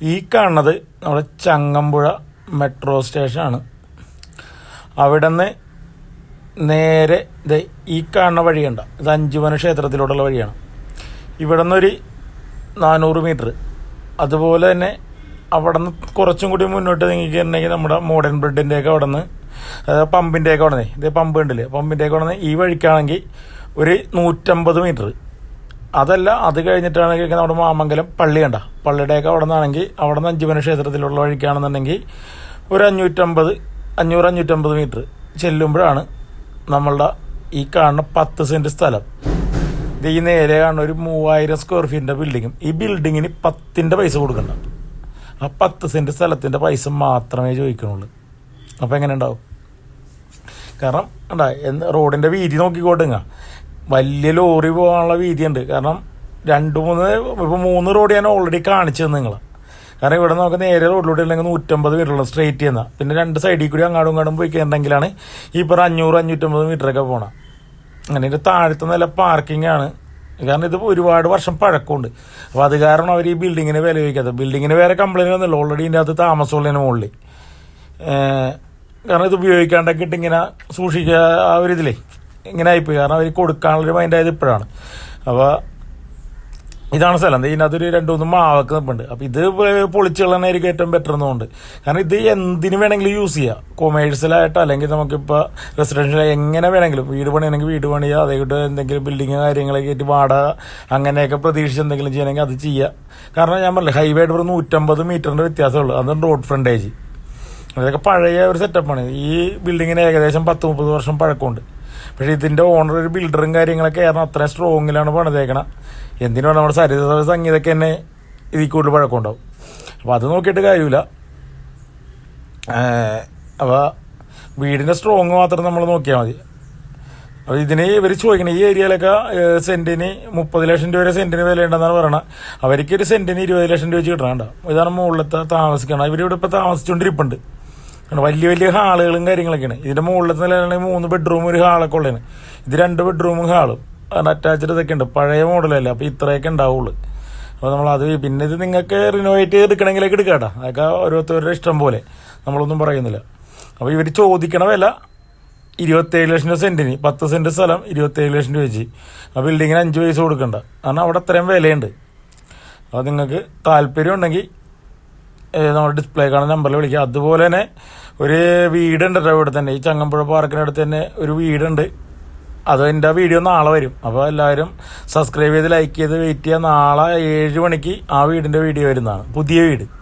ഈ കാണുന്നത് നമ്മുടെ ചങ്ങമ്പുഴ മെട്രോ സ്റ്റേഷനാണ്. അവിടെ നിന്ന് നേരെ ഇത് ഈ കാണുന്ന വഴിയുണ്ട ഇത് അഞ്ചുമന ക്ഷേത്രത്തിലോട്ടുള്ള വഴിയാണ്. ഇവിടെ നിന്നൊരു നാനൂറ് മീറ്റർ. അതുപോലെ തന്നെ അവിടെ നിന്ന് കുറച്ചും കൂടി മുന്നോട്ട് നീങ്ങിയിട്ടുണ്ടെങ്കിൽ നമ്മുടെ മോഡേൺ ബ്രിഡിന്റെയൊക്കെ അവിടെ നിന്ന് അതായത് പമ്പിന്റെയൊക്കെ അവിടെ നിന്ന് ഇതേ പമ്പ് ഉണ്ടല്ലേ? പമ്പിന്റെയൊക്കെ അവിടെ നിന്ന് ഈ വഴിക്കാണെങ്കിൽ ഒരു നൂറ്റമ്പത് മീറ്റർ. അതല്ല അത് കഴിഞ്ഞിട്ടാണെങ്കിൽ നമ്മുടെ മാമംഗലം പള്ളി കണ്ട. പള്ളിയുടെയൊക്കെ അവിടെ നിന്നാണെങ്കിൽ അവിടെ നിന്ന് അഞ്ചുമന ക്ഷേത്രത്തിലുള്ള വഴിക്കാണെന്നുണ്ടെങ്കിൽ ഒരു അഞ്ഞൂറ്റമ്പത് അഞ്ഞൂറ് അഞ്ഞൂറ്റമ്പത് മീറ്റർ ചെല്ലുമ്പോഴാണ് നമ്മളുടെ ഈ കാണുന്ന പത്ത് സെന്റ് സ്ഥലം. ഇത് ഈ നേരെ കാണുന്ന ഒരു മൂവായിരം സ്ക്വയർ ഫീറ്റിന്റെ ബിൽഡിങ്ങും ഈ ബിൽഡിങ്ങിന് പത്തിന്റെ പൈസ കൊടുക്കണ്ട. ആ പത്ത് സെന്റ് സ്ഥലത്തിന്റെ പൈസ മാത്രമേ ചോദിക്കണുള്ളൂ അപ്പോൾ എങ്ങനെ ഉണ്ടാവും? കാരണം എന്താ റോഡിന്റെ വീതി നോക്കിക്കോട്ടുങ്ങ. വലിയ ലോറി പോകാനുള്ള വീതിയുണ്ട്. കാരണം രണ്ട് മൂന്ന് ഇപ്പോൾ മൂന്ന് റോഡ് ഞാൻ ഓൾറെഡി കാണിച്ചു തന്നെ നിങ്ങൾ കാരണം ഇവിടെ നമുക്ക് നേരെ റോഡിലൂടെ ഉണ്ടെങ്കിൽ നൂറ്റമ്പത് മീറ്ററുള്ള സ്ട്രേറ്റ് ചെയ്യുന്ന പിന്നെ രണ്ട് സൈഡിൽ കൂടി അങ്ങാടും ഇങ്ങാടും പോയി കഴിഞ്ഞിട്ടുണ്ടെങ്കിലാണ് ഈ പറഞ്ഞ അഞ്ഞൂറ് അഞ്ഞൂറ്റമ്പത് മീറ്ററൊക്കെ പോകണം അങ്ങനെ ഇതിന്റെ താഴത്തെ നല്ല പാർക്കിംഗ് ആണ്. കാരണം ഇത് ഒരുപാട് വർഷം പഴക്കമുണ്ട്. അപ്പോൾ അത് കാരണം അവർ ഈ ബിൽഡിങ്ങിന് വില ചോദിക്കാത്തത്. ബിൽഡിങ്ങിന് വേറെ കംപ്ലൈന്റ് ഒന്നുമില്ല. ഓൾറെഡി ഇതിന്റെ അകത്ത് താമസമുള്ളതിന് മുകളിൽ കാരണം ഇത് ഉപയോഗിക്കാണ്ടൊക്കെ ഇട്ട് ഇങ്ങനെ സൂക്ഷിക്കുക ആ ഒരു ഇതിലേ. ഇങ്ങനെ ആയിപ്പോയി കാരണം അവർ കൊടുക്കാനുള്ളൊരു മൈൻഡ് ആയത് ഇപ്പോഴാണ്. അപ്പോൾ ഇതാണ് സ്ഥലം. ഇതിനകത്തൊരു രണ്ട് മൂന്ന് മാവൊക്കെ നിൽപ്പുണ്ട് അപ്പോൾ ഇത് പൊളിച്ച് കളനായിരിക്കും ഏറ്റവും ബെറ്റർ എന്നുകൊണ്ട് കാരണം ഇത് എന്തിനു വേണമെങ്കിലും യൂസ് ചെയ്യാം. കൊമേഴ്സ്യലായിട്ട് അല്ലെങ്കിൽ നമുക്കിപ്പോൾ റെസിഡൻഷ്യൽ എങ്ങനെ വേണമെങ്കിലും. വീട് പണിയാണെങ്കിൽ വീട് പണിയുക അതേക്കിട്ട് എന്തെങ്കിലും ബിൽഡിങ് കാര്യങ്ങളൊക്കെ ആയിട്ട് വാടക അങ്ങനെയൊക്കെ പ്രതീക്ഷിച്ച് എന്തെങ്കിലും ചെയ്യണമെങ്കിൽ അത് ചെയ്യുക. കാരണം ഞാൻ പറഞ്ഞില്ല ഹൈവേ ആയിട്ട് നൂറ്റമ്പത് മീറ്ററിന്റെ വ്യത്യാസമുള്ളൂ. അതും റോഡ് ഫ്രണ്ടേജ് അതൊക്കെ പഴയ ഒരു സെറ്റപ്പാണ് ഈ ബിൽഡിങ്ങിന് ഏകദേശം പത്ത് മുപ്പത് വർഷം പഴക്കമുണ്ട്. പക്ഷേ ഇതിന്റെ ഓണർ ഒരു ബിൽഡറും കാര്യങ്ങളൊക്കെ കാരണം അത്ര സ്ട്രോങ്ങിലാണ് പണിതേക്കണം. എന്തിനാണ് നമ്മുടെ സരിത സംഗീതമൊക്കെ തന്നെ ഇതിൽ കൂടുതൽ പഴക്കമുണ്ടാവും. അപ്പോൾ അത് നോക്കിയിട്ട് കാര്യമില്ല. അപ്പോൾ വീടിന്റെ സ്ട്രോങ് മാത്രം നമ്മൾ നോക്കിയാൽ മതി. അപ്പോൾ ഇതിന് ഇവർ ചോദിക്കണം ഈ ഏരിയയിലൊക്കെ സെന്റിന് മുപ്പത് ലക്ഷം രൂപ വരെ സെന്റിന് വില ഉണ്ടെന്നാണ് പറയണത് അവർക്ക് ഒരു സെന്റിന് ഇരുപത് ലക്ഷം രൂപ വെച്ച് കിട്ടണണ്ട. ഇതാണ് മുകളിലത്തെ താമസിക്കണം ഇവരിവിടെ ഇപ്പോൾ താമസിച്ചുകൊണ്ടിരിപ്പുണ്ട്. കാരണം വലിയ വലിയ ഹാളുകളും കാര്യങ്ങളൊക്കെയാണ്. ഇതിന്റെ മുകളിലത്തെ നിലയിലാണെങ്കിൽ മൂന്ന് ബെഡ്റൂം ഒരു ഹാളൊക്കെ ഉള്ളതാണ് ഇത് രണ്ട് ബെഡ്റൂമും ഹാളും. അറ്റാച്ച്ഡ് ഇതൊക്കെ ഉണ്ട്. പഴയ മോഡലല്ലേ അപ്പോൾ ഇത്രയൊക്കെ ഉണ്ടാവുള്ളൂ. അപ്പോൾ നമ്മൾ അത് പിന്നെ ഇത് നിങ്ങൾക്ക് റിനോവേറ്റ് ചെയ്ത് എടുക്കണമെങ്കിലേക്ക് എടുക്കാട്ടോ അതൊക്കെ ഓരോരുത്തരുടെ ഇഷ്ടം പോലെ. നമ്മളൊന്നും പറയുന്നില്ല. അപ്പോൾ ഇവർ ചോദിക്കണ വില ഇരുപത്തേഴ് ലക്ഷം രൂപ സെന്റിന് പത്ത് സെന്റ് സ്ഥലം ഇരുപത്തേഴ് ലക്ഷം രൂപ വെച്ച്. ആ ബിൽഡിങ്ങിന് അഞ്ച് പൈസ കൊടുക്കണ്ട. കാരണം അവിടെ അത്രയും വിലയുണ്ട്. അപ്പോൾ നിങ്ങൾക്ക് താല്പര്യം ഉണ്ടെങ്കിൽ നമ്മുടെ ഡിസ്പ്ലേ കാണുന്ന നമ്പറിൽ വിളിക്കുക അതുപോലെ തന്നെ ഒരു വീടുണ്ട് കേട്ടോ ഇവിടെ തന്നെ. ഈ ചങ്ങമ്പുഴ പാർക്കിനടുത്ത് തന്നെ ഒരു വീടുണ്ട്. അത് എന്റെ വീഡിയോ നാളെ വരും. അപ്പോൾ എല്ലാവരും സബ്സ്ക്രൈബ് ചെയ്ത് ലൈക്ക് ചെയ്ത് വെയിറ്റ് ചെയ്യുക. നാളെ ഏഴ് മണിക്ക് ആ വീടിന്റെ വീഡിയോ വരുന്നതാണ്. പുതിയ വീട്.